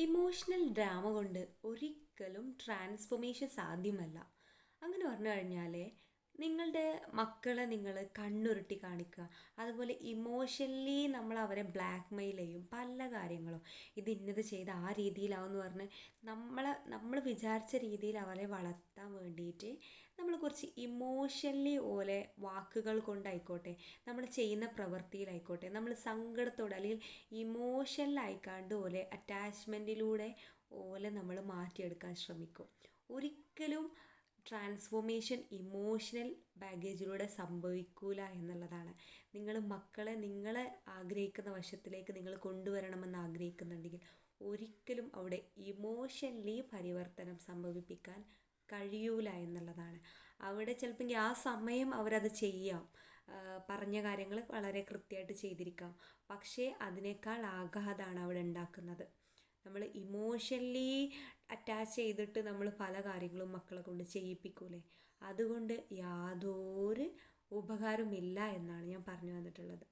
Emotional drama കൊണ്ട് ഒരിക്കലും transformation സാധ്യമല്ല. അങ്ങനെ പറഞ്ഞു കഴിഞ്ഞാൽ നിങ്ങളുടെ മക്കളെ നിങ്ങൾ കണ്ണുരുട്ടി കാണിക്കുക. അതുപോലെ ഇമോഷണലി നമ്മൾ അവരെ ബ്ലാക്ക് മെയിൽ ചെയ്യും. പല കാര്യങ്ങളും. ഇത് ഇന്നത് ചെയ്ത് ആ രീതിയിലാവുമെന്ന് പറഞ്ഞ് നമ്മളെ നമ്മൾ വിചാരിച്ച രീതിയിൽ അവരെ വളർത്താൻ വേണ്ടിയിട്ട് നമ്മൾ കുറച്ച് ഇമോഷണലി ഓലെ വാക്കുകൾ കൊണ്ടായിക്കോട്ടെ. നമ്മൾ ചെയ്യുന്ന പ്രവൃത്തിയിലായിക്കോട്ടെ നമ്മൾ സങ്കടത്തോടെ അല്ലെങ്കിൽ ഇമോഷണലായിക്കാണ്ട് ഓലെ അറ്റാച്ച്മെന്റിലൂടെ ഓലെ നമ്മൾ മാറ്റിയെടുക്കാൻ ശ്രമിക്കും. ഒരിക്കലും ട്രാൻസ്ഫോർമേഷൻ ഇമോഷണൽ ബാഗേജിലൂടെ സംഭവിക്കൂല എന്നുള്ളതാണ്. നിങ്ങൾ മക്കളെ നിങ്ങൾ ആഗ്രഹിക്കുന്ന വശത്തിലേക്ക് നിങ്ങൾ കൊണ്ടുവരണമെന്ന് ആഗ്രഹിക്കുന്നുണ്ടെങ്കിൽ ഒരിക്കലും അവിടെ ഇമോഷണലി പരിവർത്തനം സംഭവിപ്പിക്കാൻ കഴിയൂല എന്നുള്ളതാണ്. അവിടെ ചിലപ്പോൾ ആ സമയം അവരത് ചെയ്യാം. പറഞ്ഞ കാര്യങ്ങൾ വളരെ കൃത്യമായിട്ട് ചെയ്തിരിക്കാം. പക്ഷേ അതിനേക്കാൾ ആഘാതമാണ് അവിടെ ഉണ്ടാക്കുന്നത്. നമ്മൾ ഇമോഷണലി അറ്റാച്ച് ചെയ്തിട്ട് നമ്മൾ പല കാര്യങ്ങളും മക്കളെ കൊണ്ട് ചെയ്യിപ്പിക്കൂലേ? അതുകൊണ്ട് യാതൊരു ഉപകാരമില്ല എന്നാണ് ഞാൻ പറഞ്ഞു വന്നിട്ടുള്ളത്.